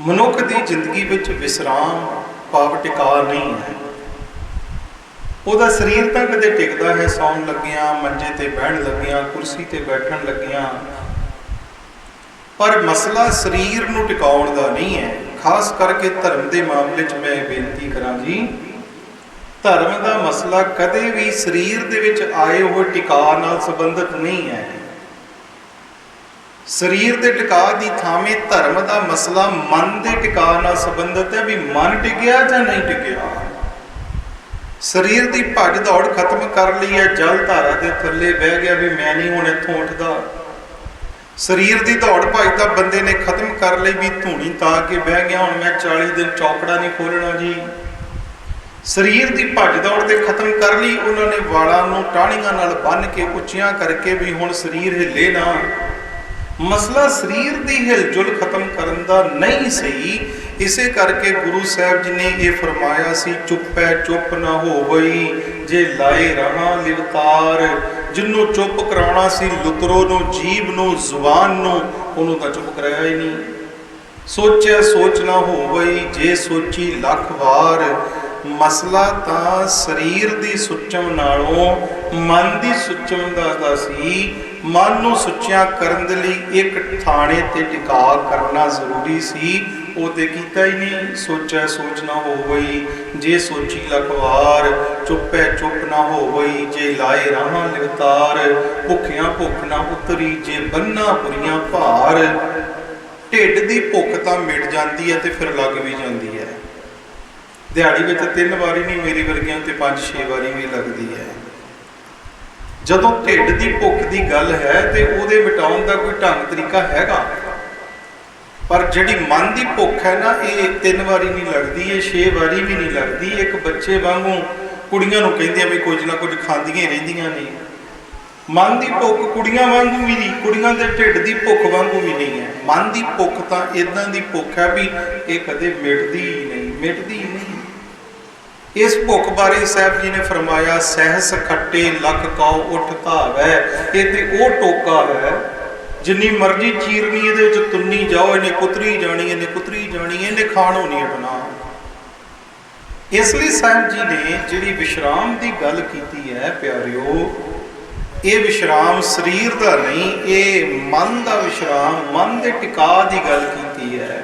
ਮਨੁੱਖ ਦੀ ਜ਼ਿੰਦਗੀ ਵਿੱਚ ਵਿਸਰਾਮ ਭਾਵ ਟਿਕਾ ਨਹੀਂ ਹੈ। ਉਹਦਾ ਸਰੀਰ ਤਾਂ ਕਦੇ ਟਿਕਦਾ ਹੈ, ਸੌਣ ਲੱਗਿਆਂ, ਮੰਜੇ ਤੇ ਬਹਿਣ ਲੱਗਿਆਂ, ਕੁਰਸੀ ਤੇ ਬੈਠਣ ਲੱਗਿਆਂ। ਪਰ ਮਸਲਾ ਸਰੀਰ ਨੂੰ ਟਿਕਾਉਣ ਦਾ ਨਹੀਂ ਹੈ। ਖਾਸ ਕਰਕੇ ਧਰਮ ਦੇ ਮਾਮਲੇ 'ਚ ਮੈਂ ਇਹ ਬੇਨਤੀ ਕਰਾਂ ਜੀ, ਧਰਮ ਦਾ ਮਸਲਾ ਕਦੇ ਵੀ ਸਰੀਰ ਦੇ ਵਿੱਚ ਆਏ ਹੋਏ ਟਿਕਾ ਨਾਲ ਸੰਬੰਧਿਤ ਨਹੀਂ ਹੈ। ਸਰੀਰ ਦੇ ਟਿਕਾ ਦੀ ਥਾਵੇਂ ਧਰਮ ਦਾ ਮਸਲਾ, ਮਨ ਦੇ ਟਿਕਾ ਨਾਲ ਸੰਬੰਧਿਤ ਹੈ ਵੀ ਮਨ ਟਿਕਿਆ ਜਾਂ ਨਹੀਂ ਟਿਕਿਆ। ਸਰੀਰ ਦੀ ਭੱਜ ਦੌੜ ਖਤਮ ਕਰ ਲਈ ਹੈ, ਜਲ ਧਾਰਾ ਦੇ ਥੱਲੇ ਬਹਿ ਗਿਆ ਵੀ ਮੈਂ ਨਹੀਂ ਹੁਣ ਇੱਥੋਂ ਉੱਠਦਾ। ਸਰੀਰ ਦੀ ਦੌੜ ਭੱਜ ਤਾਂ ਬੰਦੇ ਨੇ ਖਤਮ ਕਰ ਲਈ ਵੀ ਧੂਣੀ ਤਾਂ ਕੇ ਬਹਿ ਗਿਆ, ਹੁਣ ਮੈਂ 40 ਦਿਨ ਚੌਕੜਾ ਨਹੀਂ ਖੋਲਣਾ ਜੀ। ਸਰੀਰ ਦੀ ਭੱਜ ਦੌੜ ਤੇ ਖਤਮ ਕਰ ਲਈ, ਉਹਨਾਂ ਨੇ ਵਾਲਾਂ ਨੂੰ ਟਾਹਣੀਆਂ ਨਾਲ ਬੰਨ ਕੇ ਉੱਚੀਆਂ ਕਰਕੇ ਵੀ ਹੁਣ ਸਰੀਰ ਹਿੱਲੇ ਨਾ। ਮਸਲਾ ਸਰੀਰ ਦੀ ਹਿਲਜੁਲ ਖਤਮ ਕਰਨ ਦਾ ਨਹੀਂ ਸਹੀ, ਇਸੇ ਕਰਕੇ ਗੁਰੂ ਸਾਹਿਬ ਜੀ ਨੇ ਇਹ ਫਰਮਾਇਆ ਸੀ, ਚੁੱਪੈ ਚੁੱਪ ਨਾ ਹੋਵਈ, ਜੇ ਲਾਏ ਰਹਾ ਲਿਵਤਾਰ ਜਿੰਨੂੰ ਚੁੱਪ ਕਰਾਉਣਾ ਸੀ ਲੁਤਰੋ ਨੂੰ ਜੀਬ ਨੂੰ, ਜ਼ੁਬਾਨ ਨੂੰ, ਉਹਨੂੰ ਤਾਂ ਚੁੱਪ ਕਰਾਇਆ ਹੀ ਨਹੀਂ। ਸੋਚਿਆ, ਸੋਚ ਨਾ ਹੋਵਈ, ਜੇ ਸੋਚੀ ਲੱਖ ਵਾਰ, ਮਸਲਾ ਤਾਂ ਸਰੀਰ ਦੀ ਸੁੱਚਮ ਨਾਲੋਂ ਮਨ ਦੀ ਸੁੱਚਮ ਦਾ ਸੀ, ਮਨ ਨੂੰ ਸੁੱਚਿਆ ਕਰਨ ਦੇ ਲਈ ਇੱਕ ਥਾਣੇ ਤੇ ਟਿਕਾ ਕਰਨਾ ਜ਼ਰੂਰੀ ਸੀ। ਉਹਦੇ ਕੀਤਾ ਹੀ ਨਹੀਂ, ਸੋਚਿਆ ਸੋਚ ਨਾ ਹੋਵਈ, ਜੇ ਸੋਚੀ ਲਖਵਾਰ, ਚੁੱਪੈ ਚੁੱਪ ਨਾ ਹੋਵਈ, ਜੇ ਲਾਏ ਰਾਹਾਂ ਲਿਵਤਾਰ ਭੁੱਖਿਆਂ ਭੁੱਖ ਨਾ ਉਤਰੀ, ਜੇ ਬੰਨਾ ਪੁਰੀਆਂ ਭਾਰ। ਢਿੱਡ ਦੀ ਭੁੱਖ ਤਾਂ ਮਿਟ ਜਾਂਦੀ ਹੈ ਤੇ ਫਿਰ ਲੱਗ ਵੀ ਜਾਂਦੀ ਹੈ। ਦਿਹਾੜੀ ਵਿੱਚ ਤਿੰਨ ਵਾਰੀ ਨਹੀਂ, ਮੇਰੀ ਵਰਗਿਆਂ ਤੇ ਪੰਜ ਛੇ ਵਾਰੀ ਵੀ ਲੱਗਦੀ ਹੈ। ਜਦੋਂ ਢਿੱਡ ਦੀ ਭੁੱਖ ਦੀ ਗੱਲ ਹੈ ਤੇ ਉਹਦੇ ਮਿਟਾਉਣ ਦਾ ਕੋਈ ਢੰਗ ਤਰੀਕਾ ਹੈਗਾ। ਪਰ ਜਿਹੜੀ ਮਨ ਦੀ ਭੁੱਖ ਹੈ ਨਾ, ਇਹ ਤਿੰਨ ਵਾਰੀ ਨਹੀਂ ਲੱਗਦੀ, ਇਹ ਛੇ ਵਾਰੀ ਵੀ ਨਹੀਂ ਲੱਗਦੀ। ਇੱਕ ਬੱਚੇ ਵਾਂਗੂ ਕੁੜੀਆਂ ਨੂੰ ਕਹਿੰਦੀਆਂ ਵੀ ਕੁਝ ਨਾ ਕੁਝ ਖਾਂਦੀਆਂ ਰਹਿੰਦੀਆਂ ਨੇ। ਮਨ ਦੀ ਭੁੱਖ ਕੁੜੀਆਂ ਵਾਂਗੂ ਵੀ ਨਹੀਂ, ਕੁੜੀਆਂ ਦੇ ਢਿੱਡ ਦੀ ਭੁੱਖ ਵਾਂਗੂ ਵੀ ਨਹੀਂ ਹੈ। ਮਨ ਦੀ ਭੁੱਖ ਤਾਂ ਇਦਾਂ ਦੀ ਭੁੱਖ ਹੈ ਵੀ ਇਹ ਕਦੇ ਮਿਟਦੀ ਹੀ ਨਹੀਂ, ਮਿਟਦੀ ਹੀ ਨਹੀਂ। ਇਸ ਭੁੱਖ ਬਾਰੇ ਸਾਹਿਬ ਜੀ ਨੇ ਫਰਮਾਇਆ, ਸਹਿਸ ਖੱਟੇ ਲੱਖ ਕਉ ਉੱਠ ਧਾਵੈ। ਇਹ ਤੇ ਉਹ ਟੋਕਾ ਹੈ, ਜਿੰਨੀ ਮਰਜ਼ੀ ਚੀਰਨੀ ਇਹਦੇ ਵਿੱਚ ਤੁੰਨੀ ਜਾਓ, ਇਹਨੇ ਕੁਤਰੀ ਜਾਣੀ, ਇਹਨੇ ਕੁਤਰੀ ਜਾਣੀ, ਇਹਨੇ ਖਾਣ ਖਾਣੋਂ ਨਹੀਂ ਹਟਣਾ। ਇਸ ਲਈ ਸਾਹਿਬ ਜੀ ਨੇ ਜਿਹੜੀ ਵਿਸ਼ਰਾਮ ਦੀ ਗੱਲ ਕੀਤੀ ਹੈ, ਪਿਆਰਿਓ, ਇਹ ਵਿਸ਼ਰਾਮ ਸਰੀਰ ਦਾ ਨਹੀਂ, ਇਹ ਮਨ ਦਾ ਵਿਸ਼ਰਾਮ, ਮਨ ਦੇ ਟਿਕਾ ਦੀ ਗੱਲ ਕੀਤੀ ਹੈ।